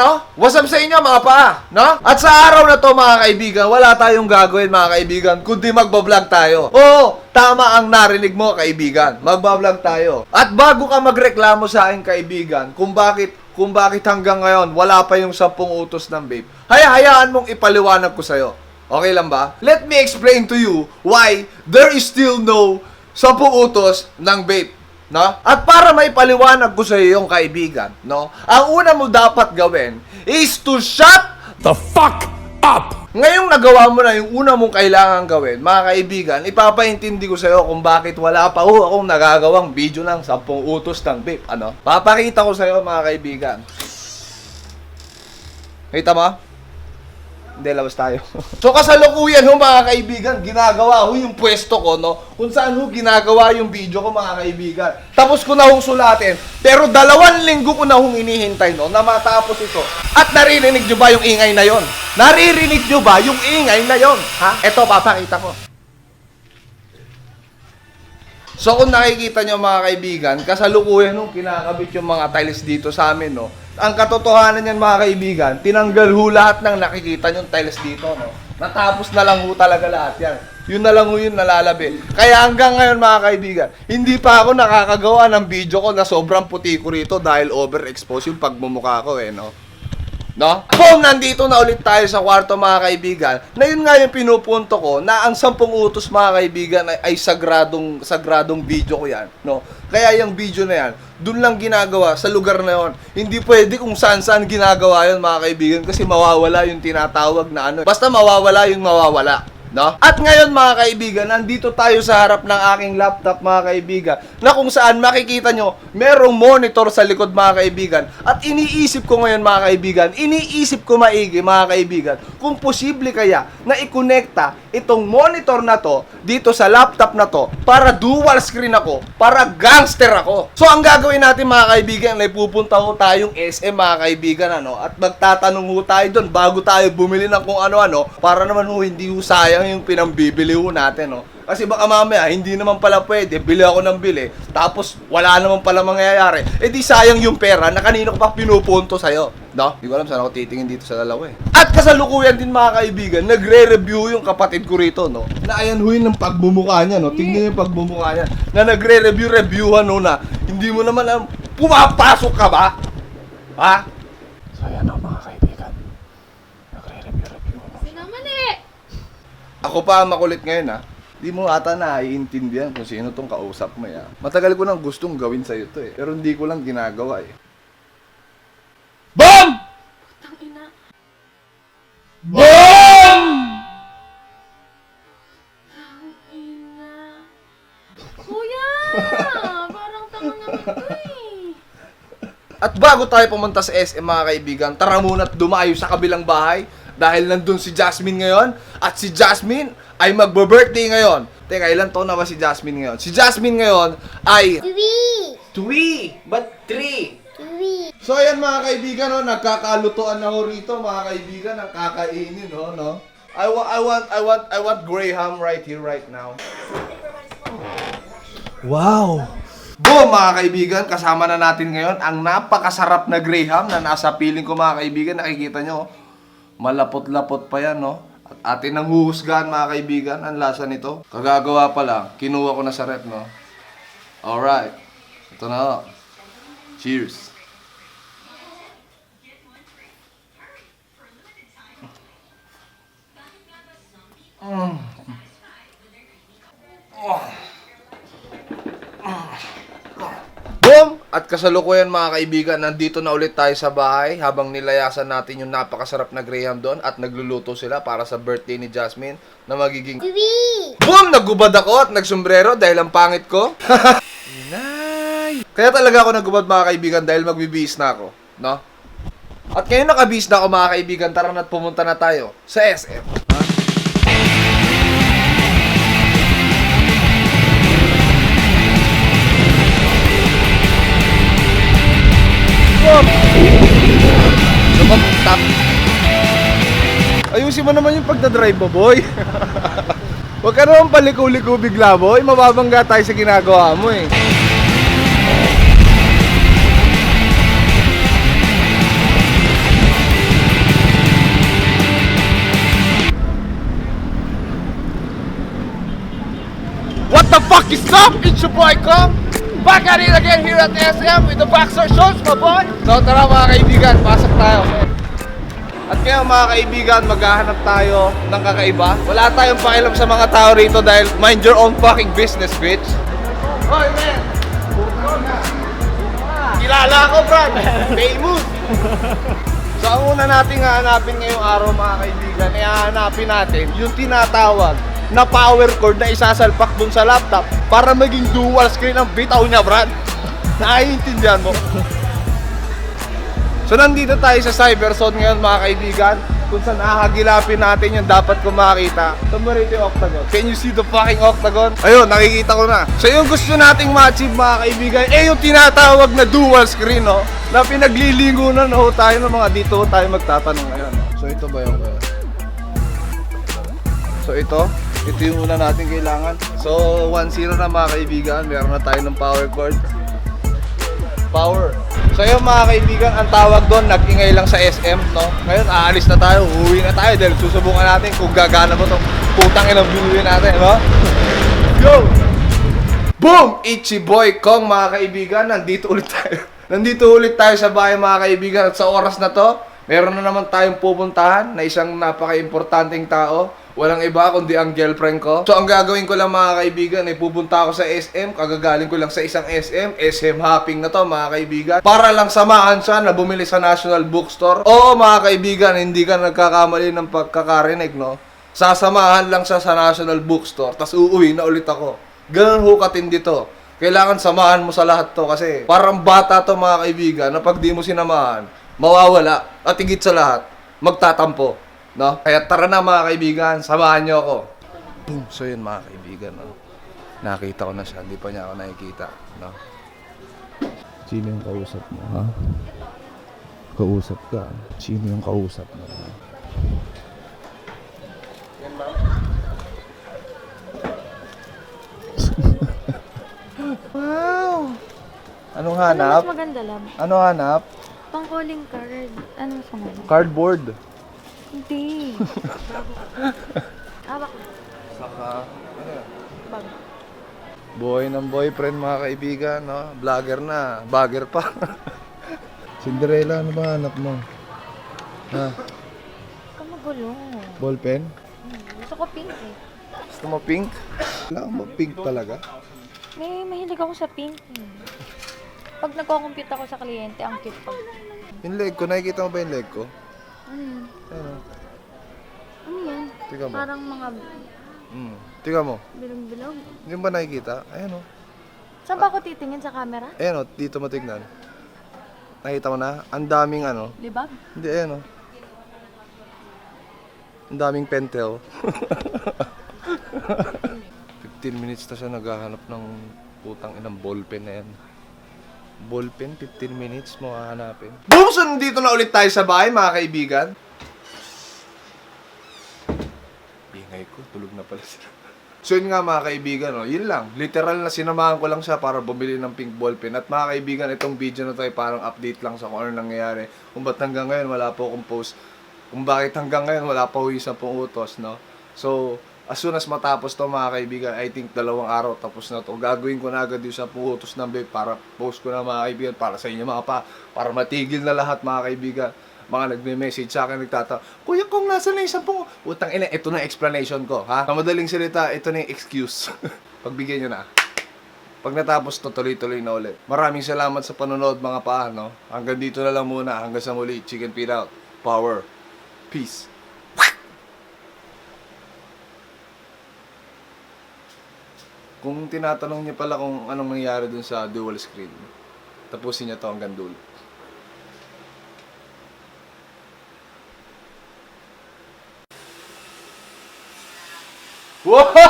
no? What's up sa inyo mga pa, no? At sa araw na to mga kaibigan, wala tayong gagawin mga kaibigan, kundi magbablog tayo. Oo, tama ang narinig mo kaibigan, magbablog tayo. At bago ka magreklamo sa akin kaibigan, kung bakit kung bakit hanggang ngayon wala pa yung 10 utos ng vape, hayaan mong ipaliwanag ko sa'yo. Okay lang ba? Let me explain to you why there is still no 10 utos ng vape. No? At para may paliwanag ko sa iyo yung kaibigan, no? Ang una mo dapat gawin is to shut the fuck up! Ngayong nagawa mo na yung una mong kailangan gawin, mga kaibigan, ipapaintindi ko sa iyo kung bakit wala pa ho akong nagagawang video ng 10 utos ng vape. Ano? Papakita ko sa iyo mga kaibigan. Kita mo? Hindi, labas tayo. so kasalukuyan ho mga kaibigan, ginagawa ho yung pwesto ko, no? Kung saan ho ginagawa yung video ko mga kaibigan. Tapos ko na hong sulatin, pero dalawang linggo ko na hong inihintay, no? Na matapos ito. At naririnig nyo ba yung ingay na yon? Naririnig nyo ba yung ingay na yon? Ha? Ito, papakita ko. So kung nakikita nyo mga kaibigan, kasalukuyan nung kinakabit yung mga tiles dito sa amin, no? Ang katotohanan yan mga kaibigan, tinanggal ho lahat ng nakikita nyo tiles dito, no? Natapos na lang ho talaga lahat yan. Yun na lang ho yun nalalabi. Kaya hanggang ngayon mga kaibigan, hindi pa ako nakakagawa ng video ko na sobrang puti ko rito dahil overexposed yung pagmumukha ko eh, no? No? Boom! Nandito na ulit tayo sa kwarto mga kaibigan. Na yun nga yung pinupunto ko na ang sampung utos mga kaibigan ay, ay sagradong sagradong video ko yan. No? Kaya yung video na yan, dun lang ginagawa sa lugar na yon. Hindi pwede kung saan saan ginagawa yun mga kaibigan kasi mawawala yung tinatawag na ano. Basta mawawala yung mawawala. No? At ngayon mga kaibigan, nandito tayo sa harap ng aking laptop mga kaibigan na kung saan makikita nyo, merong monitor sa likod mga kaibigan. At iniisip ko ngayon mga kaibigan, iniisip ko maigi mga kaibigan, kung posible kaya na ikonekta itong monitor na to dito sa laptop na to para dual screen ako, para gangster ako. So ang gagawin natin mga kaibigan, ay pupunta ho tayong SM mga kaibigan ano, at magtatanong ho tayo doon bago tayo bumili ng kung ano-ano para naman ho hindi ho sayang yung pinambibili ho natin no. Kasi baka mamaya, hindi naman pala pwede, bili ako ng bili, tapos wala naman pala mangyayari. Eh di sayang yung pera na kanino ko pa pinupunto sa'yo. No? Hindi ko alam saan ako titingin dito sa dalawa eh. At kasalukuyan din mga kaibigan, nagre-review yung kapatid ko rito, no? Na ayan ho ng pagmumukha niya, no? Tingnan yung pagmumukha niya. Na nagre-review-reviewhan no na, hindi mo naman alam, pumapasok ka ba? Ha? So yan o mga kaibigan. Nagre-review-review ano. Sinamali! Ako pa ang makulit ngayon ha. Di mo ata naiintindihan kung sino tong kausap mo ya. Matagal ko nang gustong gawin sa'yo to eh. Pero hindi ko lang ginagawa eh. BOM! Tangina. BOM! Tangina. Kuya! Parang tanga na ito eh. At bago tayo pumunta sa SM mga kaibigan, tara muna at dumayo sa kabilang bahay dahil nandun si Jasmine ngayon at si Jasmine ay magbo-birthday ngayon. Teka, ilan taon na ba si Jasmine ngayon? Si Jasmine ngayon ay Three. Three! But three? Three. So ayan mga kaibigan, no, nagkakalutuan na ho rito mga kaibigan, ang kakainin, no, no. I want I want I want I want Graham right here right now. Wow! Boom mga kaibigan, kasama na natin ngayon ang napakasarap na Graham na nasa piling ko mga kaibigan, nakikita nyo. Malapot-lapot pa yan, no? At atin ang huhusgahan mga kaibigan, ang lasa nito. Kagagawa pa lang, kinuha ko na sa rep, no? Alright, ito na ho. Cheers. Boom! At kasalukuyan mga kaibigan, nandito na ulit tayo sa bahay habang nilayasan natin yung napakasarap na Graham doon at nagluluto sila para sa birthday ni Jasmine na magiging Three. Boom! Nagubad ako at nagsombrero dahil ang pangit ko. Inay! Kaya talaga ako nagubad mga kaibigan dahil magbibihis na ako. No? At ngayon nakabihis na ako mga kaibigan, tara na't pumunta na tayo sa SM. Ha? Yup! Lumang tap. Ayusin mo naman yung pagdadrive mo, boy. Huwag ka naman paliko-liko bigla, boy. Mababangga tayo sa ginagawa mo, eh. What the fuck is up? It's your boy, come! Back at it again here at SM with the Boxer Shows, my boy! So tara mga kaibigan, pasok tayo. At ngayon mga kaibigan, maghahanap tayo ng kakaiba. Wala tayong pakialam sa mga tao rito dahil mind your own fucking business, bitch. Hoy, man! Kilala ko, Brad! Famous! So ang una nating hahanapin ngayong araw mga kaibigan, ay hahanapin natin yung tinatawag na power cord na isasalpak dun sa laptop para maging dual screen ang bitaw niya, Brad. Naiintindihan mo? So nandito tayo sa Cyberzone ngayon mga kaibigan kung saan ahagilapin natin yung dapat kong makita. Tumurito yung octagon. Can you see the fucking octagon? Ayun, nakikita ko na. So yung gusto nating ma-achieve mga kaibigan, eh yung tinatawag na dual screen, no? Na pinaglilingunan ho tayo ng mga dito tayo magtatanong ngayon. So ito ba yung... So ito, ito yung una natin kailangan. So 1-0 na mga kaibigan, meron na tayo ng power cord. Power. So yun mga kaibigan, ang tawag doon, nag-ingay lang sa SM, no? Ngayon, aalis na tayo, uuwi na tayo dahil susubukan natin kung gagana mo itong putang inang binuwi natin, no? Yo! Boom! Ichi Boy Kong mga kaibigan, nandito ulit tayo. Nandito ulit tayo sa bahay mga kaibigan at sa oras na to, meron na naman tayong pupuntahan na isang napaka-importanting tao. Walang iba kundi ang girlfriend ko. So ang gagawin ko lang mga kaibigan ay pupunta ako sa SM, kagagaling ko lang sa isang SM, SM hopping na to mga kaibigan. Para lang samahan siya na bumili sa National Bookstore. Oo mga kaibigan, hindi ka nagkakamali ng pagkakarinig no. Sasamahan lang siya sa National Bookstore, tas uuwi na ulit ako. Ganun ho katindi to. Kailangan samahan mo sa lahat to kasi parang bata to mga kaibigan na pag di mo sinamahan, mawawala at higit sa lahat, magtatampo. No? Kaya tara na mga kaibigan, samahan niyo ako. Boom. So yun mga kaibigan, no? nakita ko na siya, hindi pa niya ako nakikita. No? Sino yung kausap mo, ha? Kausap ka. Sino yung kausap mo? ha? Wow! Anong Ano hanap? mas maganda lang? Ano hanap? Pang calling card. Ano mas maganda? Cardboard. Hindi. Hawak. Saka, ano yan? Bag. Buhay ng boyfriend mga kaibigan, no? Vlogger na, bagger pa. Cinderella, ano ba hanap mo? Ha? Ikaw magulo. Ballpen? Hmm, Gusto ko pink eh. Gusto mo pink? Kailangan mo pink talaga? May mahilig ako sa pink eh. Pag nagko-compute ako sa kliyente, ang cute pag... Yung leg ko, nakikita mo ba yung leg ko? Ano yun? Ano? Ano yan? Tingnan mo. Parang mga Hmm. Tingnan mo. bilog-bilog. Hindi mo ba nakikita? Ayan o. Saan ba ako titingin sa camera? Ayan o, dito mo tignan. Nakita mo na? Ang daming ano. Libag? Hindi, ayan o. Ang daming pentel. 15 minutes na siya naghahanap ng putang inang ballpen na yan. Ballpen, 15 minutes mo hahanapin. Boom! So, nandito na ulit tayo sa bahay, mga kaibigan. Ingay ko, tulog na pala sila. So yun nga mga kaibigan, no? yun lang. Literal na sinamahan ko lang siya para bumili ng pink ballpen. At mga kaibigan, itong video na to ay parang update lang sa kung ano nangyayari. Kung ba't hanggang ngayon wala po akong post. Kung bakit hanggang ngayon wala pa ho isang pong utos, no? So, as soon as matapos to mga kaibigan, I think dalawang araw tapos na to. Gagawin ko na agad yung sa utos ng babe para post ko na mga kaibigan, para sa inyo mga pa, para matigil na lahat mga kaibigan mga nagme-message sa akin, nagtata, Kuya, kung nasa na isang pong... Utang ina, ito na explanation ko, ha? Sa madaling salita, ito na yung excuse. Pagbigyan nyo na. Pag natapos to, tuloy-tuloy na ulit. Maraming salamat sa panonood mga paano. Hanggang dito na lang muna. Hanggang sa muli. Chicken feed out. Power. Peace. Kung tinatanong niyo pala kung anong nangyari dun sa dual screen, tapusin niya to hanggang dulo. Wow!